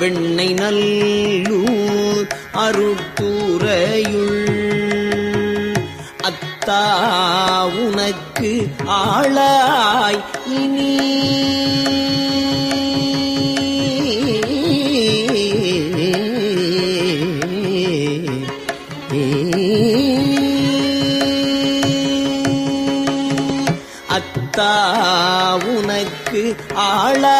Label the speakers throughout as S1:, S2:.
S1: வெண்ணை நல்லூர் அருட்டுறையுள் அத்தா உனக்கு ஆளாய் இனி. அத்தா உனக்கு ஆளாயினி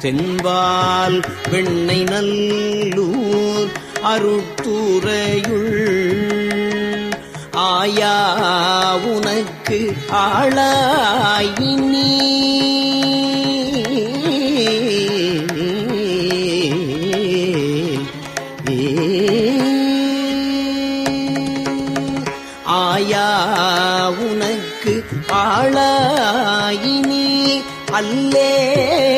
S1: தென்பால் பெண்ணை நல்லூர் அருட்டுறையுள் ஆயா உனக்கு ஆளாயினி. ஆயா உனக்கு ஆளாயினி அல்லே.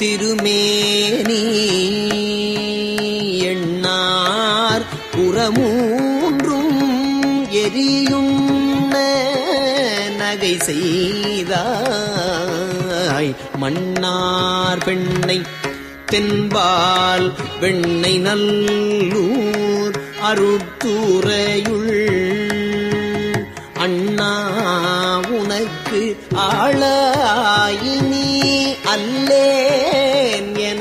S1: திருமேனி எண்ணார் புறமூன்றும் எரியும் நகை செய்தாய் மன்னார் பெண்ணை தென்பால் வெண்ணை நல்லூர் அருட்டுறையுள் அண்ணா உனக்கு ஆளாயி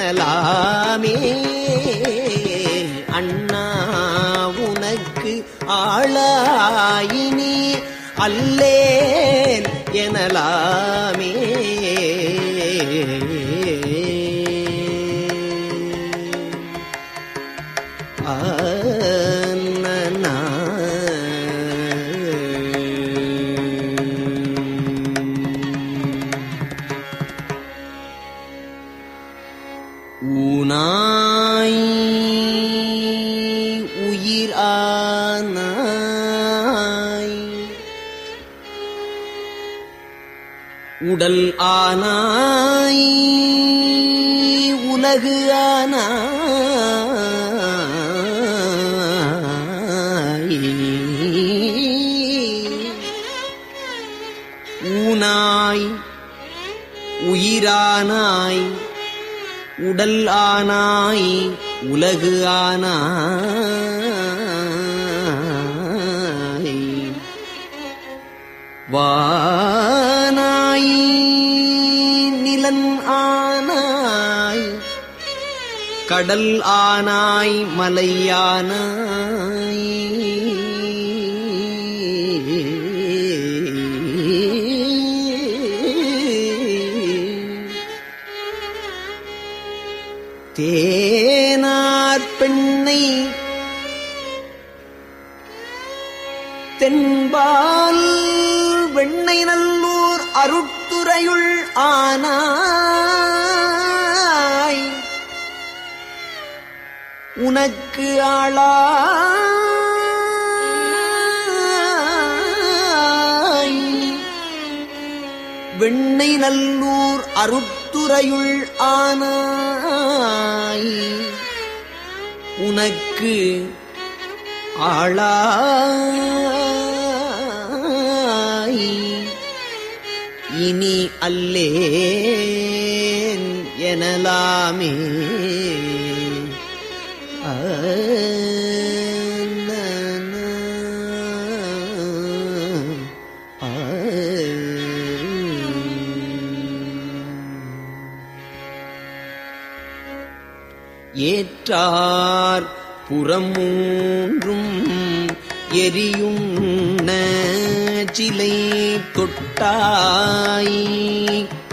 S1: அண்ணலாமே அண்ணா உனக்கு ஆளாயினி அல்லேன் எனலாமே. ஊனாய் உயிரானாய் உடல் ஆனாய் உலகு ஆனாய். வானாய் நிலன் ஆனாய் கடல் ஆனாய் மலையானாய் தேனார் பெண்ணை தென்பால் வெண்ணை நல்லூர் அருட்துறையுள் ஆனாய். உனக்கு ஆளா வெண்ணை நல்லூர் அருட்துறையுள் ஆனாய். உனக்கு ஆளாய். இனி அல்லேன் எனலாமே. ஏற்றார் புறமூன்றும் எரியும் சிலை தொட்டாய்.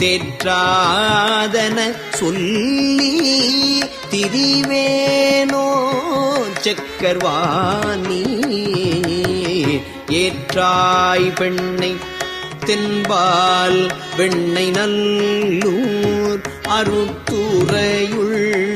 S1: தேற்றாதன சொல்லி திரிவேனோ செக்கர்வாணி. ஏற்றாய் பெண்ணை தென்பால் வெண்ணை நல்லூர் அருத்துறையுள்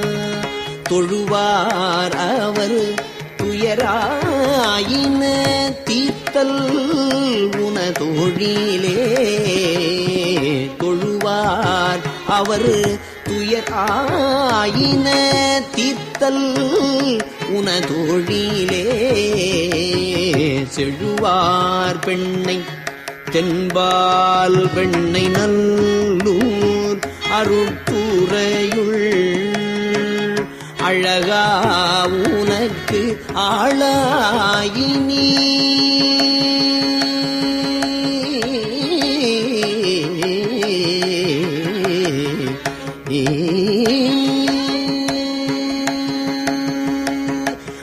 S1: தொழுவார் அவர். துயராயின தீர்த்தல் உனதொழிலே. தொழுவார் அவர். துயராயின தீர்த்தல் உனதொழிலே. செழுவார் பெண்ணை தென்பால் பெண்ணை நல்லூர். அருட்டுறையுள் அழகா உனக்கு ஆளாயினி.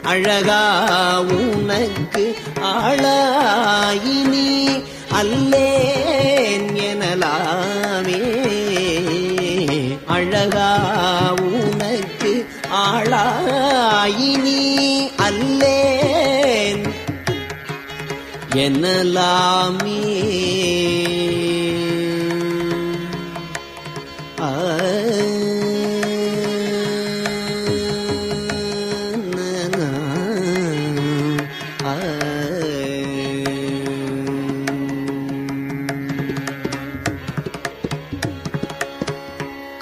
S1: அழகா உனக்கு ஆளாயினி. அல்லேன் எனலாமே. அழகா ஆளாயினி அல்லேன் எனலாமே ஆ. நா, நா,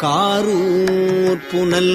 S1: காரூர் புனல்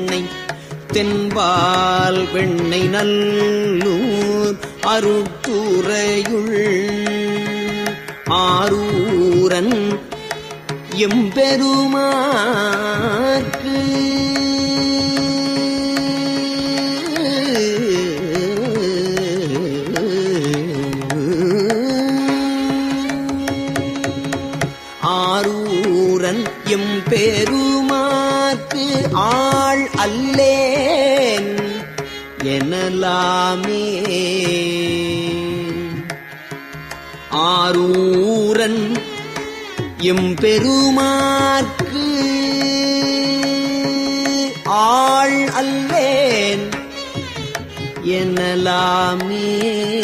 S1: தென்பால் வெண்ணை நல்லூர் அருட்டுறையுள் ஆரூரன் எம்பெருமாற்கு. ஆரூரன் எம்பெருமாற்கு ஆள் அல்லே. எனலாமே. ஆரூரன் எம்பெருமாற்கு ஆள் அல்லேன். எனலாமே.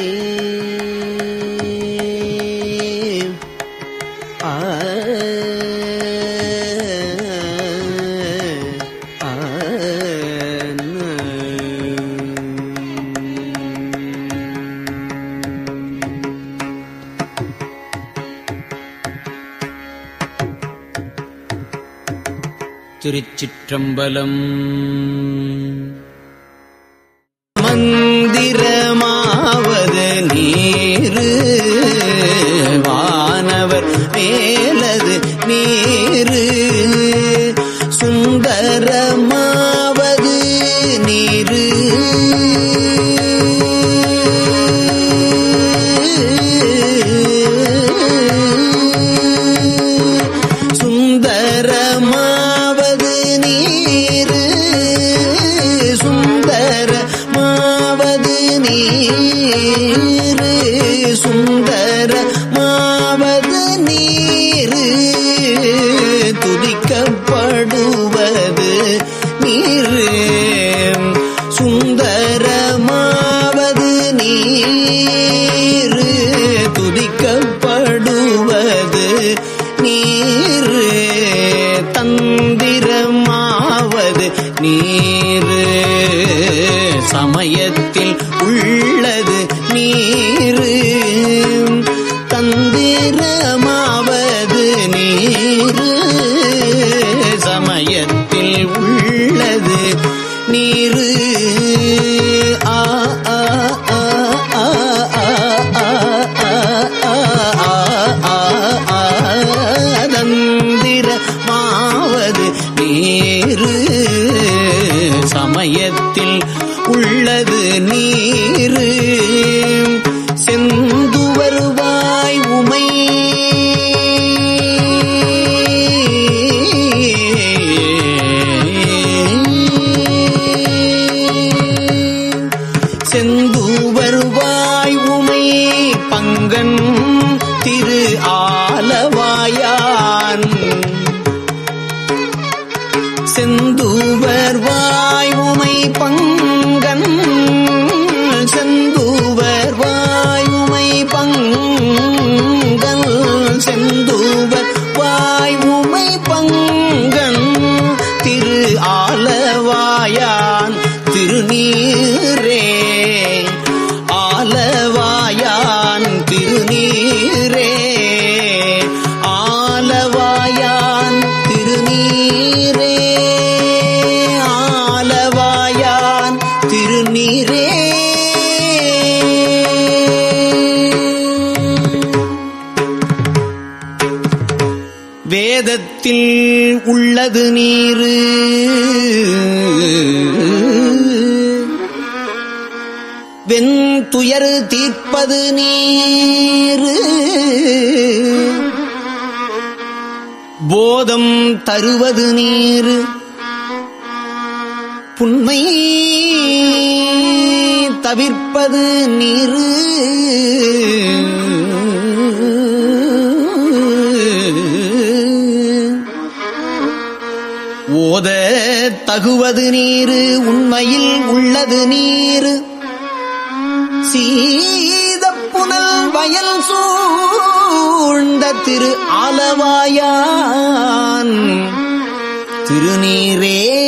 S1: திருச்சிற்றம்பலம். மந்திரமாவது நீரு வானவர் மேலது நீர். me. வேதத்தில் உள்ளது நீரு. வெண்துயர் தீர்ப்பது நீரு. போதம் தருவது நீரு. புண்மை தவிர்ப்பது நீரு. ஓத தகுவது நீரு உண்மையில் உள்ளது நீரு. சீத புனல் வயல் சூழ்ந்த திரு ஆலவாயான். திருநீரே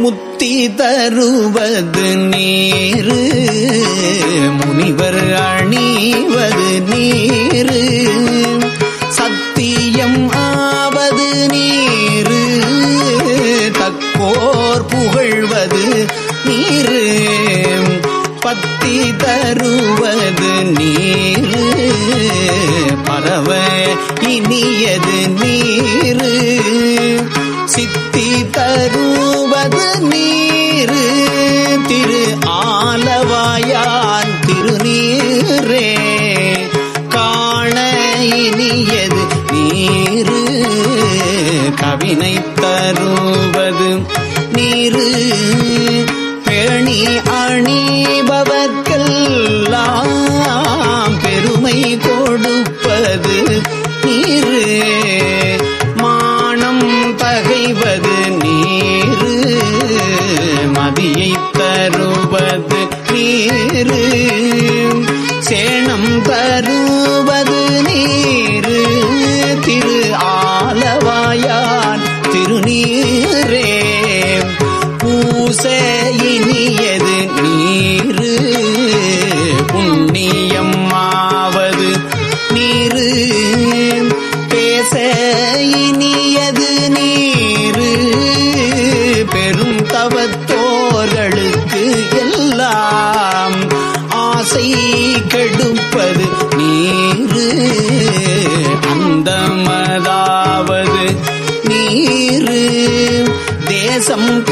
S1: முத்தி தருவது நீரு. முனிவர் அணிவது நீரு. சத்தியம் ஆவது நீரு. தக்கோர் புகழ்வது நீரு. பத்தி தருவது நீரு. பரவ இனியது நீரு. தருவது நீ தேசம்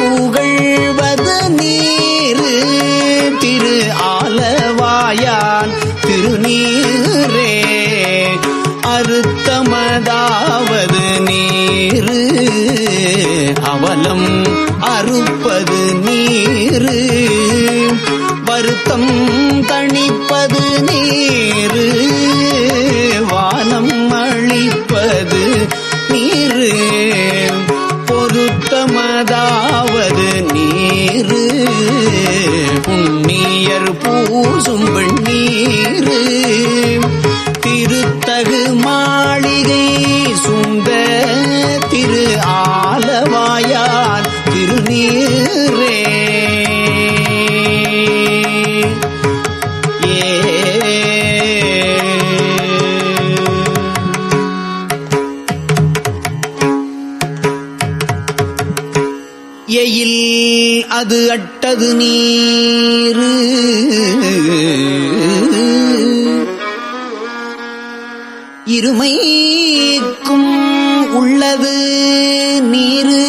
S1: பூசும் வெண்ணீரு திருத்தகு மாளிகை சுந்த திரு ஆலவாயார் திருநீரே. ஏ. எயில் அது அட்டது நீரு. இருமைக்கும் உள்ளது நீரு.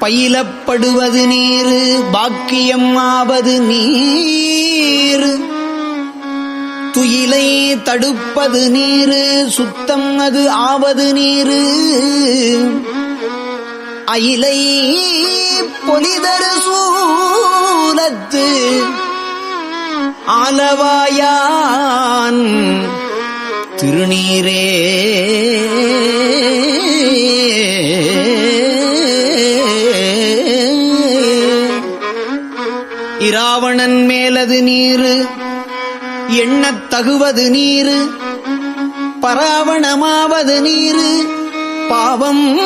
S1: பயிலப்படுவது நீரு பாக்கியம் ஆவது நீர். துயிலை தடுப்பது நீரு சுத்தம் அது ஆவது நீரு. அயிலை பொலிதரு சூலத்து ஆலவாயான் திருநீரே. இராவணன் மேலது நீரு எண்ணத் தகுவது நீரு பராவணமாவது நீரு பாவம்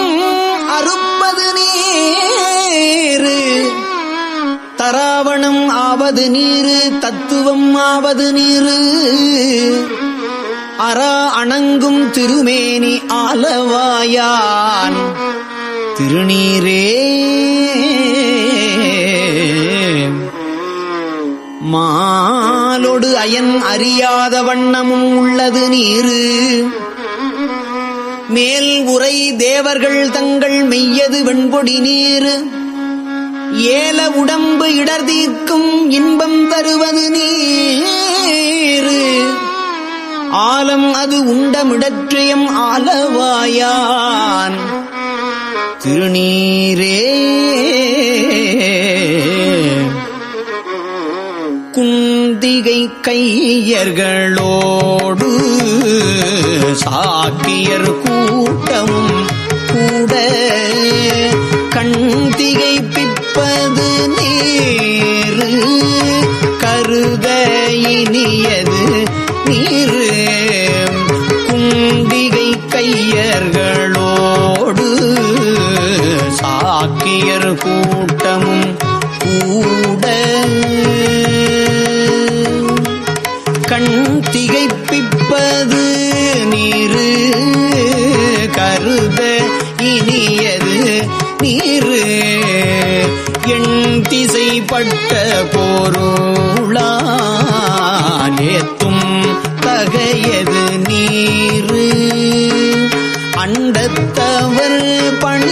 S1: அறுப்பது நீரு. தராவணம் ஆவது நீரு தத்துவம் ஆவது நீரு. அரா அணங்கும் திருமேனி ஆலவாயான். திருநீரே. மாலொடு அயன் அறியாத வண்ணமும் உள்ளது நீரு. மேல் உரை தேவர்கள் தங்கள் மெய்யது வெண்பொடி நீரு. ஏல உடம்பு இடர் தீர்க்கும் இன்பம் தருவது நீர். ஆலம் அது உண்டமிடற்றியம் ஆலவாயான். திருநீரே. குந்திகை கையர்களோடு சாக்கியர் கூட்டமும் கூட நீரு இனியது நீரு. எண் திசைப்பட்ட போருளாலேத்தும் தகையது நீரு. அண்டத்தவர் பண்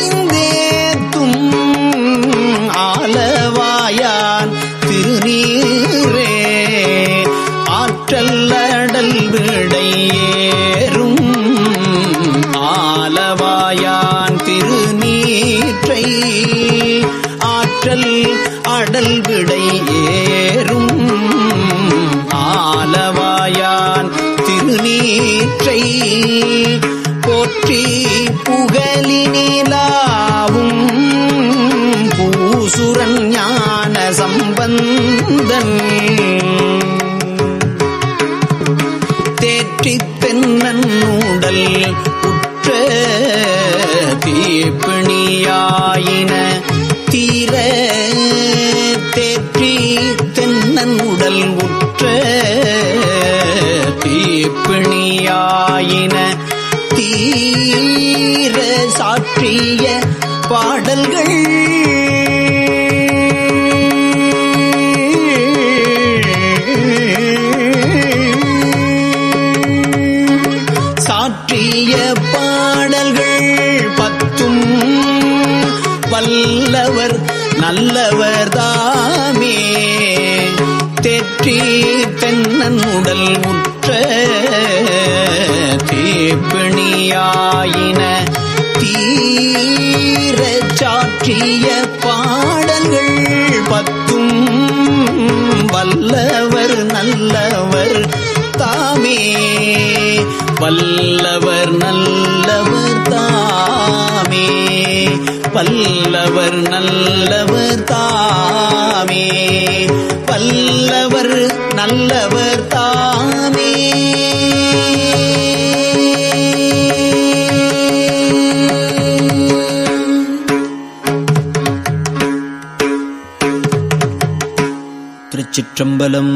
S1: போற்றி புகழினிலாவும் பூசுரன் ஞான சம்பந்தன். தேற்றித் தென்னன் உடல் உற்ற தீப்பிணியாயின தீர. தேற்றி தென்னன் உடல் உற்ற தீப்பிணியாயின வீர சாற்றிய பாடல்கள். சாற்றிய பாடல்கள் பத்தும் வல்லவர் நல்லவர் தாமே. தெற்றி தென்னன் உடல் உற்ற பிணியாயின தீர சாற்றிய பாடல்கள் பத்தும் வல்லவர் நல்லவர் தாமே. வல்லவர் நல்லவர் தாமே. பல்லவர் நல்லவர் தாமே. பல்லவர் நல்லவர் தாமே. திருச்சிற்றம்பலம்